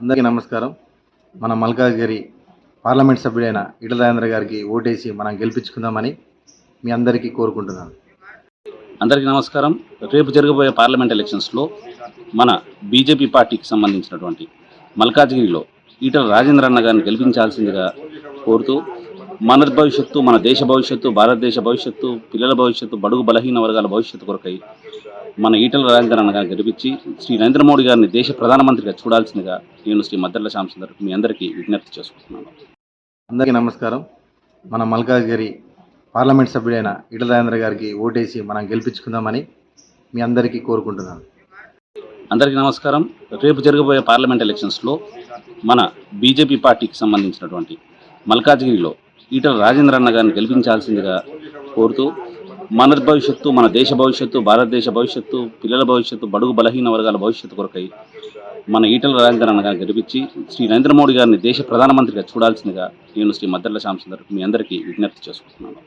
అందరికీ నమస్కారం. మన మల్కాజ్గిరి పార్లమెంట్ సభ్యుడైన ఈటల రాజేంద్ర గారికి ఓటేసి మనం గెలిపించుకుందామని మీ అందరికీ కోరుకుంటున్నాను. అందరికీ నమస్కారం. రేపు జరగబోయే పార్లమెంట్ ఎలక్షన్స్లో మన బీజేపీ పార్టీకి సంబంధించినటువంటి మల్కాజ్గిరిలో ఈటల రాజేంద్ర అన్న గారిని గెలిపించాల్సిందిగా కోరుతూ మన భవిష్యత్తు మన దేశ భవిష్యత్తు భారతదేశ భవిష్యత్తు పిల్లల భవిష్యత్తు బడుగు బలహీన వర్గాల భవిష్యత్తు కొరకై మన ఈటల రాజేంద్ర అన్న గారిని గెలిపించి శ్రీ నరేంద్ర మోడీ గారిని దేశ ప్రధానమంత్రిగా చూడాల్సిందిగా నేను శ్రీ మద్దర్ల శ్యామసుందర్ మీ అందరికీ విజ్ఞప్తి చేసుకుంటున్నాను. అందరికీ నమస్కారం. మన మల్కాజ్గిరి పార్లమెంట్ సభ్యుడైన ఈటల రాజేంద్ర గారికి ఓటేసి మనం గెలిపించుకుందామని మీ అందరికీ కోరుకుంటున్నాను. అందరికీ నమస్కారం. రేపు జరగబోయే పార్లమెంట్ ఎలక్షన్స్లో మన బీజేపీ పార్టీకి సంబంధించినటువంటి మల్కాజ్గిరిలో ఈటల రాజేంద్ర అన్న గారిని గెలిపించాల్సిందిగా కోరుతూ మన భవిష్యత్తు మన దేశ భవిష్యత్తు భారతదేశ భవిష్యత్తు పిల్లల భవిష్యత్తు బడుగు బలహీన వర్గాల భవిష్యత్తు కొరకై మన ఈటల రాజేంద్ర అన్న గారిని గెలిపించి శ్రీ నరేంద్ర మోడీ గారిని దేశ ప్రధానమంత్రిగా చూడాల్సిందిగా నేను శ్రీ మద్దర్ల శ్యామసుందర్ మీ అందరికీ విజ్ఞప్తి చేసుకుంటున్నాను.